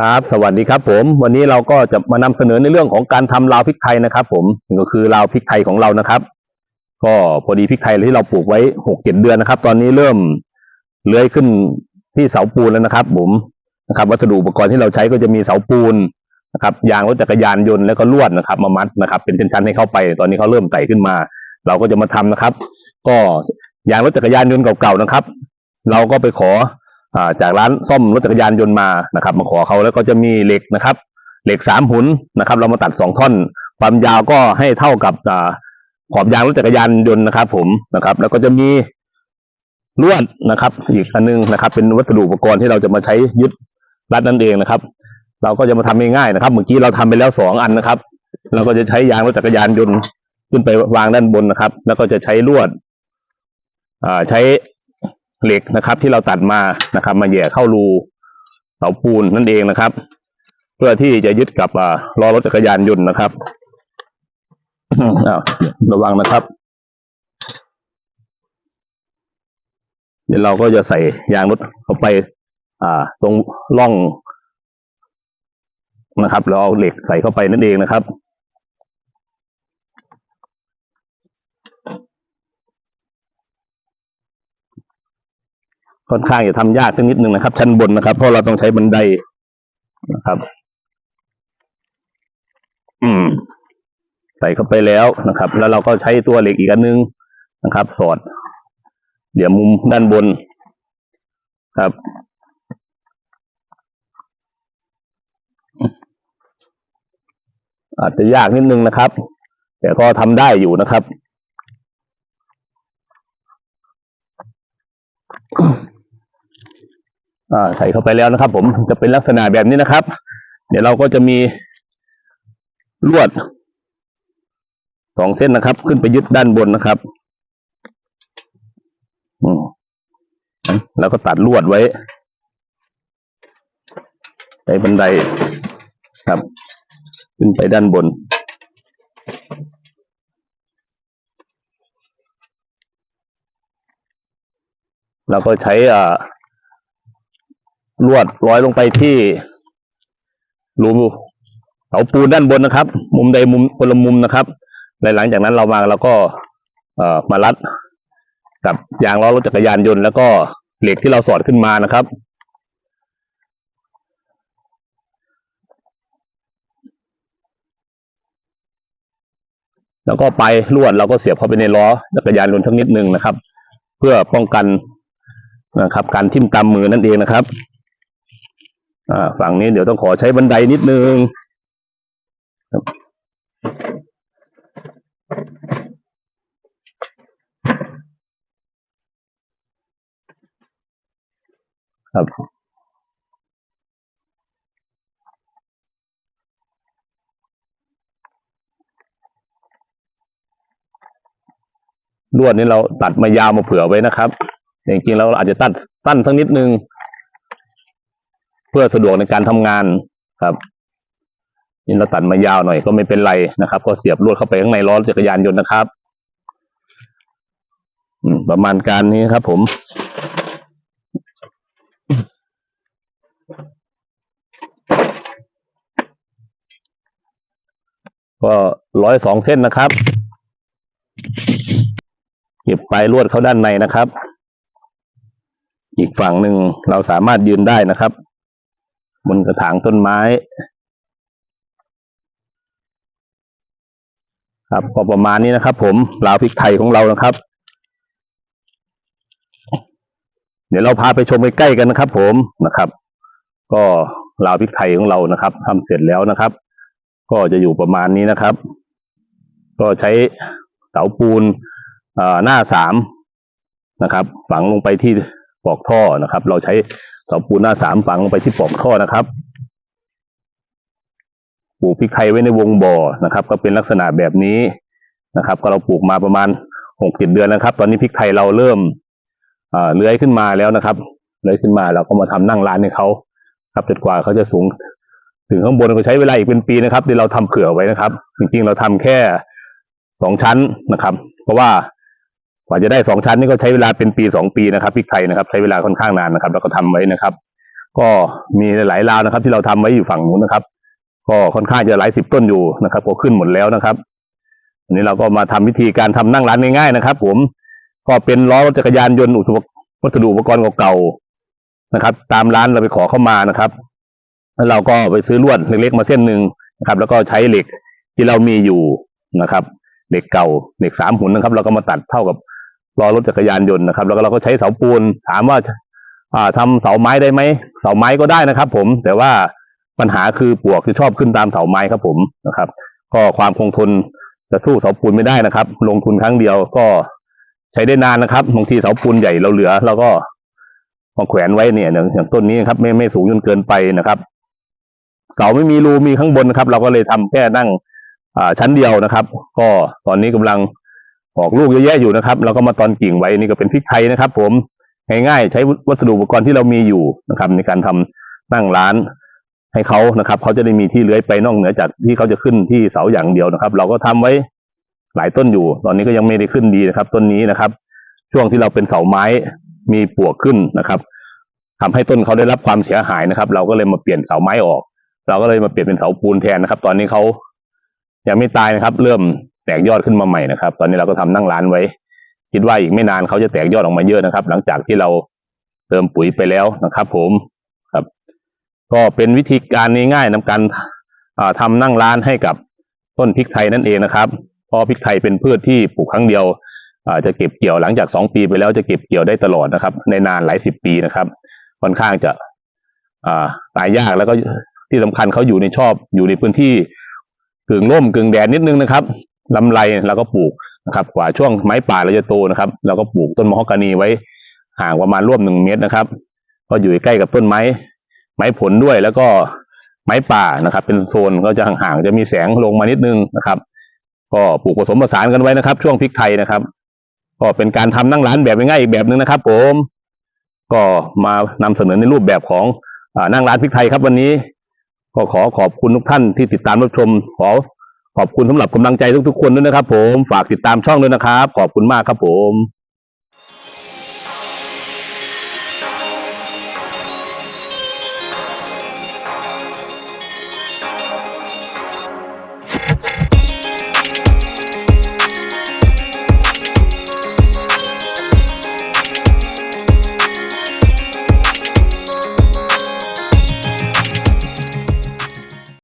ครับสวัสดีครับผม วันนี้เราก็จะมานำเสนอในเรื่องของการทำลาวพริกไทยนะครับ ผมก็คือลาวพริกไทยของเรานะครับ ก็พอดีพริกไทยที่เราปลูกไว้หกเจ็ดเดือนนะครับ ตอนนี้เริ่มเลื้อยขึ้นที่เสาปูนแล้วนะครับ ผมนะครับ วัสดุอุปกรณ์ที่เราใช้ก็จะมีเสาปูนนะครับ ยางรถจักรยานยนต์แล้วก็ลวดนะครับ มามัดนะครับ เป็นชั้นๆให้เข้าไป ตอนนี้เขาเริ่มไต่ขึ้นมา เราก็จะมาทำนะครับ ก็ยางรถจักรยานยนต์เก่าๆนะครับ เราก็ไปขอ จากร้านซ่อมรถจักรยานยนต์มานะครับ มาขอเขาแล้วก็จะมีเหล็กนะครับ เหล็กสามหุนนะครับ เรามาตัดสองท่อน ความยาวก็ให้เท่ากับอขอบยางรถจักรยานยนต์นะครับ ผมนะครับ แล้วก็จะมีลวดนะครับ อีกอันนึงนะครับ เป็นวัสดุอุปกรณ์ที่เราจะมาใช้ยึดรัดนั่นเองนะครับ เราก็จะมาทำง่ายๆนะครับเมื่อกี้เราทำไปแล้วสองอันนะครับ เราก็จะใช้ยางรถจักรยานยนต์ขึ้นไปวางด้านบนนะครับ แล้วก็จะใช้ลวด อ่าใช้ เหล็กนะครับ ที่เราตัดมานะครับ มาแหย่เข้ารูเสาปูนนั่นเองนะครับ เพื่อที่จะยึดกับล้อรถจักรยานยนต์นะครับระวังนะครับ เดี๋ยวเราก็จะใส่ยางรถเข้าไป อ่า ตรงร่องนะครับแล้วเอาเหล็กใส่เข้าไปนั่นเองนะครับ ค่อนข้างจะทำยากสักนิดนึงนะครับ ชั้นบนนะครับ เพราะเราต้องใช้บันไดนะครับ อืม ใส่เข้าไปแล้วนะครับ แล้วเราก็ใช้ตัวเหล็กอีกอันนึงนะครับ สอดเดี๋ยวมุมด้านบนครับอาจจะยากนิดนึงนะครับ แต่ก็ทำได้อยู่นะครับ ใส่เข้าไปแล้วนะครับ ผมจะเป็นลักษณะแบบนี้นะครับ เดี๋ยวเราก็จะมีลวดสองเส้นนะครับ ขึ้นไปยึดด้านบนนะครับอืมแล้วก็ตัดลวดไว้ใช้บันไดครับ ขึ้นไปด้านบนแล้วก็ใช้อ่า ลวดร้อยลงไปที่รูเสาปูนด้านบนนะครับ มุมใดมุมคนละมุมนะครับและหลังจากนั้นเรามาเราก็เอ่อมารัดกับยางล้อรถจักรยานยนต์แล้วก็เหล็กที่เราสอดขึ้นมานะครับ แล้วก็ไปลวดเราก็เสียบเข้าไปในล้อจักรยานยนต์ทั้งนิดนึงนะครับ เพื่อป้องกันนะครับ การทิ่มตามมือนั่นเองนะครับ ฝั่งนี้เดี๋ยวต้องขอใช้บันไดนิดนึงครับครับลวดนี้เราตัดมายาวมาเผื่อไว้นะครับจริงๆเราอาจจะตัดสั้นสักนิดนึง เพื่อสะดวกในการทำงานครับนี่เราตัดมายาวหน่อยก็ไม่เป็นไรนะครับ ก็เสียบลวดเข้าไปข้างในล้อจักรยานยนต์นะครับอืประมาณการนี้ครับ ผมก็ร้อยสองเส้นนะครับเก็บปลายลวดเข้าด้านในนะครับ อีกฝั่งหนึ่งเราสามารถยืนได้นะครับ บนกระถางต้นไม้ ครับก็ประมาณนี้นะครับ ผมลาวพริกไทยของเรานะครับ เดี๋ยวเราพาไปชมใกล้ๆกันนะครับ ผมนะครับ ก็ลาวพริกไทยของเรานะครับทำเสร็จแล้วนะครับ ก็จะอยู่ประมาณนี้นะครับ ก็ใช้เสาปูนหน้าสามนะครับ ฝังลงไปที่ปลอกท่อนะครับ เราใช้ เสาปูนหน้าสามฝังลงไปที่ปลอกท่อนะครับปลูกพริกไทยไว้ในวงบ่อนะครับ ก็เป็นลักษณะแบบนี้นะครับ ก็เราปลูกมาประมาณหกเจ็ดเดือนนะครับ ตอนนี้พริกไทยเราเริ่มเลื้อยขึ้นมาแล้วนะครับเลื้อยขึ้นมาเราก็มาทำนั่งร้านให้เขาครับจนกว่าเขาจะสูง ถึงข้างบนก็ใช้เวลาอีกเป็นปีนะครับที่เราทำเผื่อไว้นะครับ จริงๆเราทำแค่สองชั้นนะครับ เพราะว่า ว่าจะได้สองชั้นนี่ก็ใช้เวลาเป็นปีสองปีนะครับพริกไทยนะครับ ใช้เวลาค่อนข้างนานนะครับ แล้วก็ทำไว้นะครับ ก็มีหลายราวนะครับ ที่เราทำไว้อยู่ฝั่งนู้นนะครับ ก็ค่อนข้างจะหลายสิบต้นอยู่นะครับก็ขึ้นหมดแล้วนะครับอันนี้เราก็มาทำวิธีการทำนั่งร้านง่ายๆนะครับ ผมก็เป็นล้อรถจักรยานยนต์อุปกรณ์วัสดุอุปกรณ์เก่าๆนะครับ ตามร้านเราไปขอเข้ามานะครับแล้วเราก็ไปซื้อลวดเล็กๆมาเส้นหนึ่งนะครับ แล้วก็ใช้เหล็กที่เรามีอยู่นะครับ เหล็กเก่าเหล็กสามหุ่นนะครับ เราก็มาตัดเท่ากับ ล้อรถจักรยานยนต์นะครับ แล้วก็เราก็ใช้เสาปูน ถามว่าอ่าทำเสาไม้ได้ไหมเสาไม้ก็ได้นะครับ ผม แต่ว่าปัญหาคือปลวกที่ชอบขึ้นตามเสาไม้ครับผมนะครับ ก็ความคงทนจะสู้เสาปูนไม่ได้นะครับ ลงทุนครั้งเดียวก็ใช้ได้นานนะครับบางทีเสาปูนใหญ่เราเหลือเราก็มาแขวนไว้เนี่ยอย่างอย่างต้นนี้ครับ ไม่ไม่สูงจนเกินไปนะครับ เสาไม่มีรูมีข้างบนนะครับ เราก็เลยทำแค่นั่งอ่าชั้นเดียวนะครับ ก็ตอนนี้กำลัง ออกลูกเยอะแยะอยู่นะครับ เราก็มาตอนกิ่งไว้นี่ก็เป็นพริกไทยนะครับ ผมง่ายๆใช้วัสดุอุปกรณ์ที่เรามีอยู่นะครับ ในการทำนั่งร้านให้เขานะครับเขาจะได้มีที่เลื้อยไปนอกเหนือจากที่เขาจะขึ้นที่เสาอย่างเดียวนะครับ เราก็ทำไว้หลายต้นอยู่ ตอนนี้ก็ยังไม่ได้ขึ้นดีนะครับ ต้นนี้นะครับ ช่วงที่เราเป็นเสาไม้มีปวกขึ้นนะครับทำให้ต้นเขาได้รับความเสียหายนะครับ เราก็เลยมาเปลี่ยนเสาไม้ออก เราก็เลยมาเปลี่ยนเป็นเสาปูนแทนนะครับ ตอนนี้เขายังไม่ตายนะครับ เริ่ม ตกยอดขึ้นมาใหม่นะครับ ตอนนี้เราก็ทำนั่งร้านไว้ คิดว่าอีกไม่นานเขาจะแตกยอดออกมาเยอะนะครับ หลังจากที่เราเติมปุ๋ยไปแล้วนะครับ ผมครับ ก็เป็นวิธีการง่ายๆนำการอ่าทำนั่งร้านให้กับต้นพริกไทยนั่นเองนะครับเพราะพริกไทยเป็นพืชที่ปลูกครั้งเดียวจะเก็บเกี่ยวหลังจากสองปีไปแล้วจะเก็บเกี่ยวได้ตลอดนะครับ ในนานหลายสิบปีนะครับค่อนข้างจะตายยากแล้วก็ที่สำคัญเขาอยู่ในชอบอยู่ในพื้นที่กึ่งร่มกึ่งแดดนิดนึงนะครับ ลำไรเราก็ปลูกนะครับ กว่าช่วงไม้ป่าเราจะโตนะครับ เราก็ปลูกต้นมะฮอกกานีไว้ห่างประมาณร่วมหนึ่งเมตรนะครับ ก็อยู่ใกล้กับต้นไม้ ไม้ผลด้วยแล้วก็ไม้ป่านะครับ เป็นโซนก็จะห่างๆจะมีแสงลงมานิดนึงนะครับ ก็ปลูกผสมผสานกันไว้นะครับ ช่วงพริกไทยนะครับ ก็เป็นการทำนั่งร้านแบบง่ายๆอีกแบบหนึ่งนะครับ ผม ก็มานำเสนอในรูปแบบของอนั่งร้านพริกไทยครับวันนี้ ก็ขอขอบคุณทุกท่านที่ติดตามรับชมขอ ขอบคุณสำหรับกำลังใจทุกๆคนด้วยนะครับ ผมฝากติดตามช่องด้วยนะครับ ขอบคุณมากครับผม